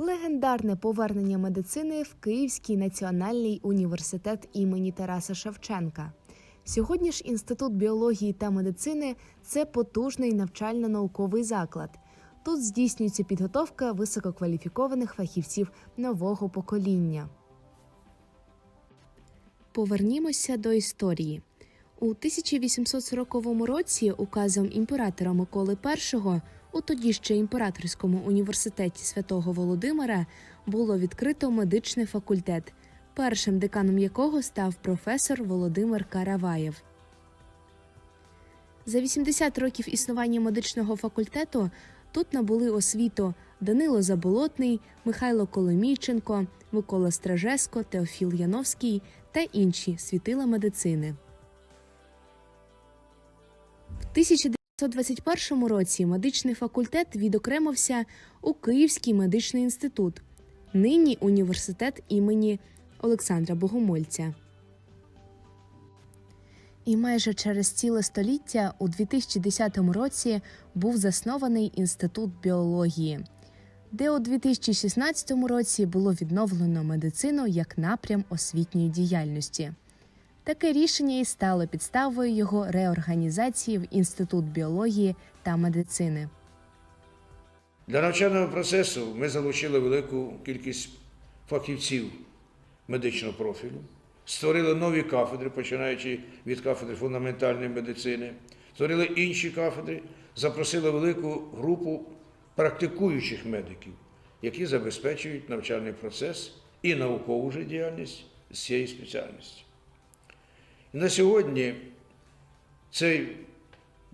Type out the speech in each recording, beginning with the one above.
Легендарне повернення медицини в Київський національний університет імені Тараса Шевченка. Сьогодні ж інститут біології та медицини це потужний навчально-науковий заклад. Тут здійснюється підготовка висококваліфікованих фахівців нового покоління. Повернімося до історії. У 1840 році указом імператора Миколи І у тоді ще імператорському університеті святого Володимира було відкрито медичний факультет, першим деканом якого став професор Володимир Караваєв. За 80 років існування медичного факультету тут набули освіту Данило Заболотний, Михайло Коломійченко, Микола Стражеско, Теофіл Яновський та інші світила медицини. В 1921 році медичний факультет відокремився у Київський медичний інститут, нині університет імені Олександра Богомольця. І майже через ціле століття у 2010 році був заснований інститут біології, де у 2016 році було відновлено медицину як напрям освітньої діяльності. Таке рішення і стало підставою його реорганізації в Інститут біології та медицини. Для навчального процесу ми залучили велику кількість фахівців медичного профілю, створили нові кафедри, починаючи від кафедри фундаментальної медицини, створили інші кафедри, запросили велику групу практикуючих медиків, які забезпечують навчальний процес і наукову вже діяльність з цієї спеціальності. І на сьогодні цей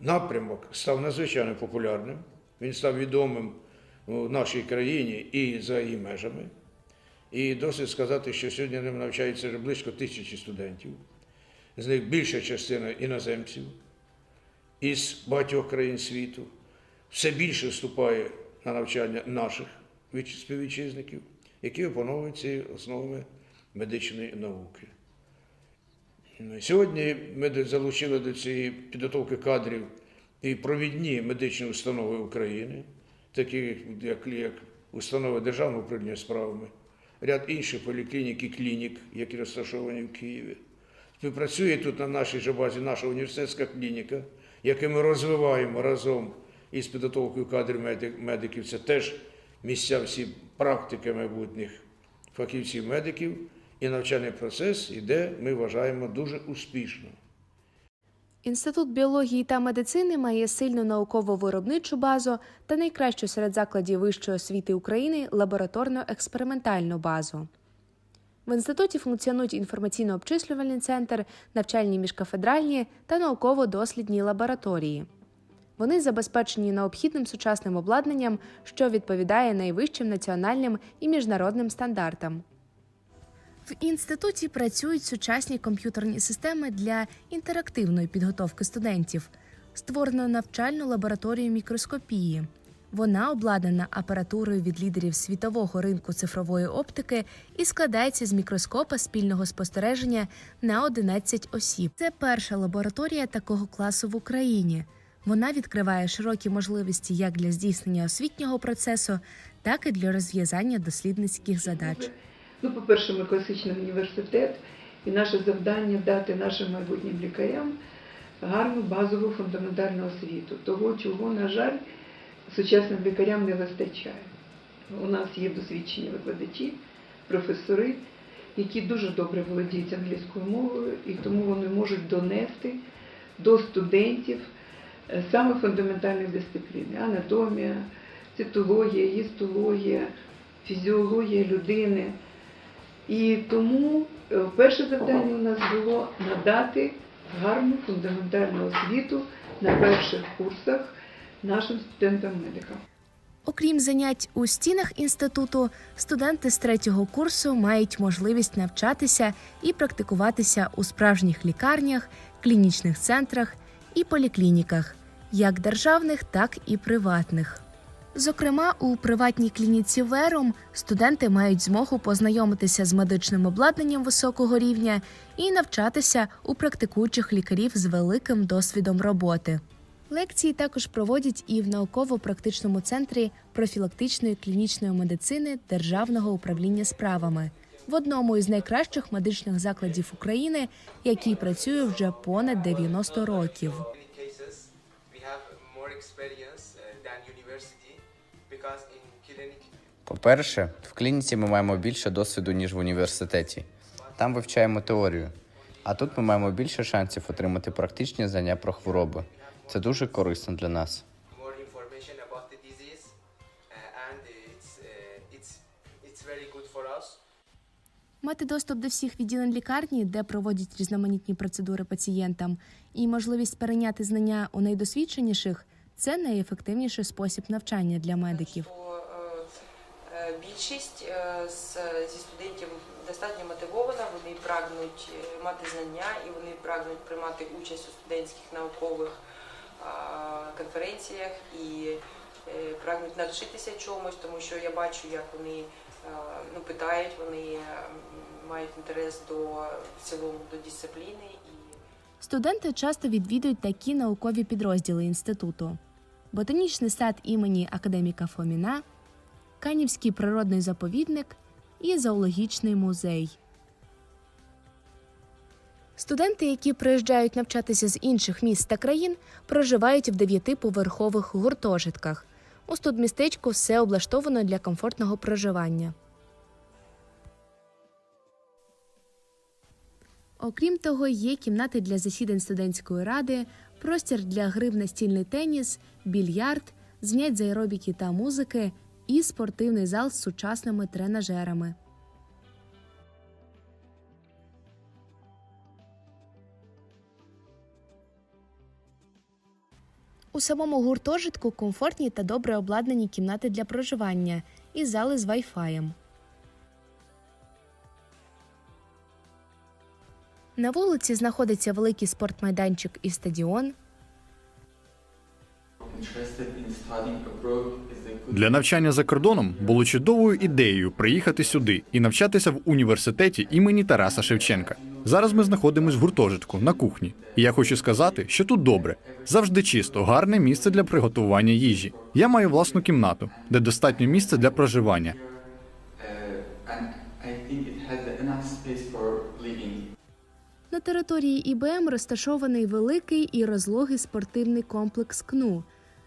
напрямок став надзвичайно популярним. Він став відомим у нашій країні і за її межами. І досить сказати, що сьогодні ним навчається вже близько тисячі студентів. З них більша частина іноземців із багатьох країн світу. Все більше вступає на навчання наших співвітчизників, які опановують ці основи медичної науки. Сьогодні ми залучили до цієї підготовки кадрів і провідні медичні установи України, такі як, як установи Державного управління справами, ряд інших поліклінік і клінік, які розташовані в Києві. Співпрацює тут на нашій же базі наша університетська клініка, яку ми розвиваємо разом із підготовкою кадрів медик- медиків. Це теж місця всі практики майбутніх фахівців-медиків. І навчальний процес іде, ми вважаємо, дуже успішно. Інститут біології та медицини має сильну науково-виробничу базу та найкращу серед закладів вищої освіти України лабораторно-експериментальну базу. В інституті функціонують інформаційно-обчислювальний центр, навчальні міжкафедральні та науково-дослідні лабораторії. Вони забезпечені необхідним сучасним обладнанням, що відповідає найвищим національним і міжнародним стандартам. В інституті працюють сучасні комп'ютерні системи для інтерактивної підготовки студентів. Створено навчальну лабораторію мікроскопії. Вона обладнана апаратурою від лідерів світового ринку цифрової оптики і складається з мікроскопа спільного спостереження на 11 осіб. Це перша лабораторія такого класу в Україні. Вона відкриває широкі можливості як для здійснення освітнього процесу, так і для розв'язання дослідницьких задач. Ну, по-перше, ми класичний університет, і наше завдання дати нашим майбутнім лікарям гарну базову фундаментальну освіту, того, чого, на жаль, сучасним лікарям не вистачає. У нас є досвідчені викладачі, професори, які дуже добре володіють англійською мовою, і тому вони можуть донести до студентів е, саме фундаментальні дисципліни: анатомія, цитологія, гістологія, фізіологія людини. І тому е, перше завдання у нас було надати гарну фундаментальну освіту на перших курсах нашим студентам-медикам. Окрім занять у стінах інституту, студенти з третього курсу мають можливість навчатися і практикуватися у справжніх лікарнях, клінічних центрах і поліклініках, як державних, так і приватних. Зокрема, у приватній клініці Верум студенти мають змогу познайомитися з медичним обладнанням високого рівня і навчатися у практикуючих лікарів з великим досвідом роботи. Лекції також проводять і в науково-практичному центрі профілактичної клінічної медицини Державного управління справами в одному із найкращих медичних закладів України, який працює вже понад 90 років. По-перше, в клініці ми маємо більше досвіду, ніж в університеті. Там вивчаємо теорію. А тут ми маємо більше шансів отримати практичні знання про хвороби. Це дуже корисно для нас. uh, uh, Мати доступ до всіх відділень лікарні, де проводять різноманітні процедури пацієнтам, і можливість перейняти знання у найдосвідченіших це найефективніший спосіб навчання для медиків. е, е, більшість е, зі студентів достатньо мотивована, вони прагнуть мати знання і вони прагнуть приймати участь у студентських наукових конференціях і прагнуть навчитися чомусь, тому що я бачу, як вони ну, питають, вони мають інтерес до в цілому до дисципліни Студенти часто відвідують такі наукові підрозділи інституту: ботанічний сад імені академіка Фоміна, Канівський природний заповідник і зоологічний музей. Студенти, які приїжджають навчатися з інших міст та країн, проживають в дев'ятиповерхових гуртожитках. У студмістечку все облаштовано для комфортного проживання. Окрім того, є кімнати для засідань студентської ради, простір для гри в настільний теніс, більярд, занять з аеробіки та музики і спортивний зал з сучасними тренажерами. У самому гуртожитку комфортні та добре обладнані кімнати для проживання і зали з Wi-Fi. На вулиці знаходиться великий спортмайданчик і стадіон. Для навчання за кордоном було чудовою ідеєю приїхати сюди і навчатися в університеті імені Тараса Шевченка. Зараз ми знаходимося в гуртожитку на кухні. І я хочу сказати, що тут добре, завжди чисто, гарне місце для приготування їжі. Я маю власну кімнату, де достатньо місця для проживання. На території ІБМ розташований великий і розлогий спортивний комплекс КНУ.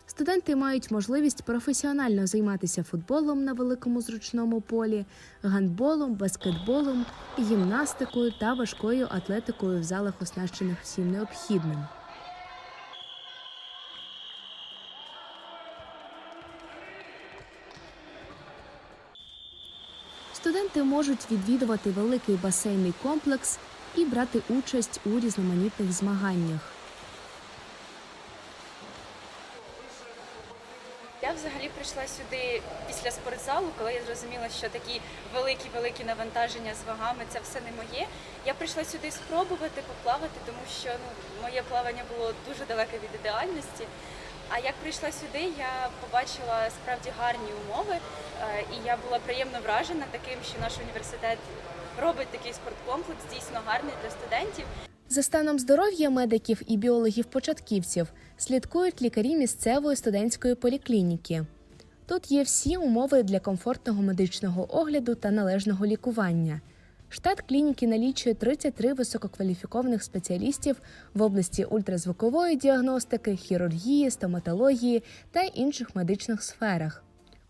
Студенти мають можливість професіонально займатися футболом на великому зручному полі, гандболом, баскетболом, гімнастикою та важкою атлетикою в залах, оснащених всім необхідним. Студенти можуть відвідувати великий басейний комплекс і брати участь у різноманітних змаганнях. Я взагалі прийшла сюди після спортзалу, коли я зрозуміла, що такі великі-великі навантаження з вагами це все не моє. Я прийшла сюди спробувати поплавати, тому що ну, моє плавання було дуже далеке від ідеальності. А як прийшла сюди, я побачила справді гарні умови, е, і я була приємно вражена таким, що наш університет робить такий спорткомплекс дійсно гарний для студентів. За станом здоров'я медиків і біологів-початківців слідкують лікарі місцевої студентської поліклініки. Тут є всі умови для комфортного медичного огляду та належного лікування. Штат клініки налічує 33 висококваліфікованих спеціалістів в області ультразвукової діагностики, хірургії, стоматології та інших медичних сферах.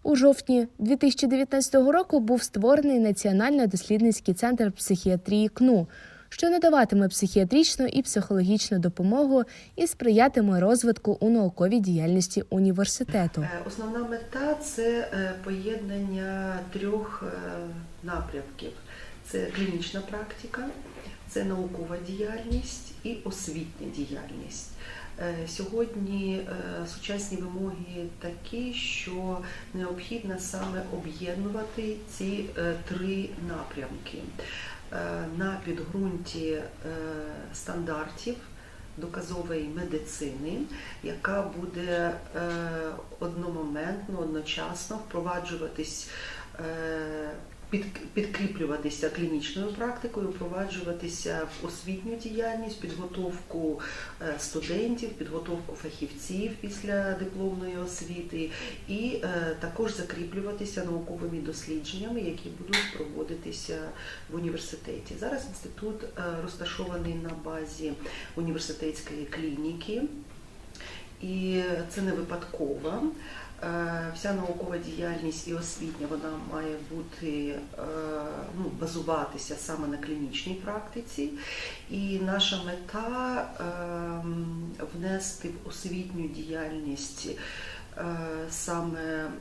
У жовтні 2019 року був створений Національно-дослідницький центр психіатрії КНУ, що надаватиме психіатричну і психологічну допомогу і сприятиме розвитку у науковій діяльності університету. Е, Основна мета це е, поєднання трьох е, напрямків: це клінічна практика, це наукова діяльність і освітня діяльність. Е, Сьогодні е, сучасні вимоги такі, що необхідно саме об'єднувати ці е, три напрямки. На підґрунті стандартів доказової медицини, яка буде одномоментно, одночасно впроваджуватись підкріплюватися клінічною практикою, впроваджуватися в освітню діяльність, підготовку е, студентів, підготовку фахівців після дипломної освіти, і е, також закріплюватися науковими дослідженнями, які будуть проводитися в університеті. Зараз інститут е, розташований на базі університетської клініки. І це не випадково. Е, Вся наукова діяльність і освітня вона має бути е, ну, базуватися саме на клінічній практиці. І наша мета ем, внести в освітню діяльність е, саме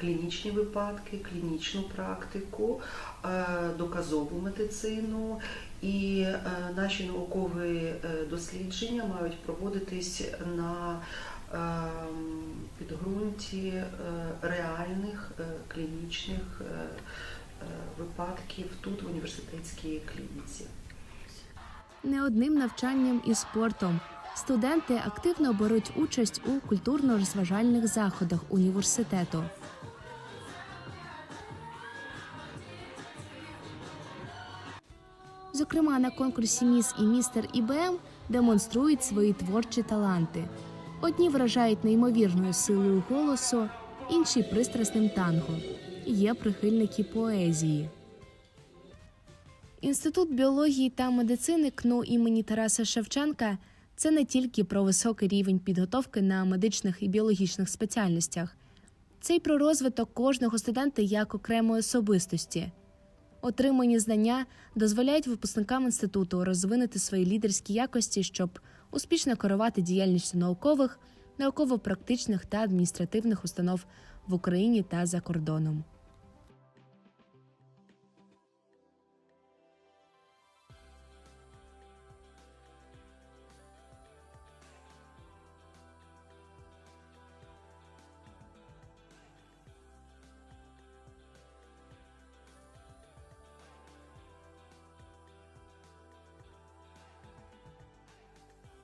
клінічні випадки, клінічну практику, доказову медицину. І наші наукові дослідження мають проводитись на підґрунті е, реальних е, клінічних е, випадків тут в університетській клініці. Не одним навчанням і спортом. Студенти активно беруть участь у культурно-розважальних заходах університету. Зокрема, на конкурсі Міс і містер ІБМ демонструють свої творчі таланти. Одні вражають неймовірною силою голосу, інші пристрасним танго. Є прихильники поезії. Інститут біології та медицини КНУ імені Тараса Шевченка це не тільки про високий рівень підготовки на медичних і біологічних спеціальностях, це й про розвиток кожного студента як окремої особистості. Отримані знання дозволяють випускникам інституту розвинути свої лідерські якості, щоб успішно керувати діяльністю наукових, науково-практичних та адміністративних установ в Україні та за кордоном.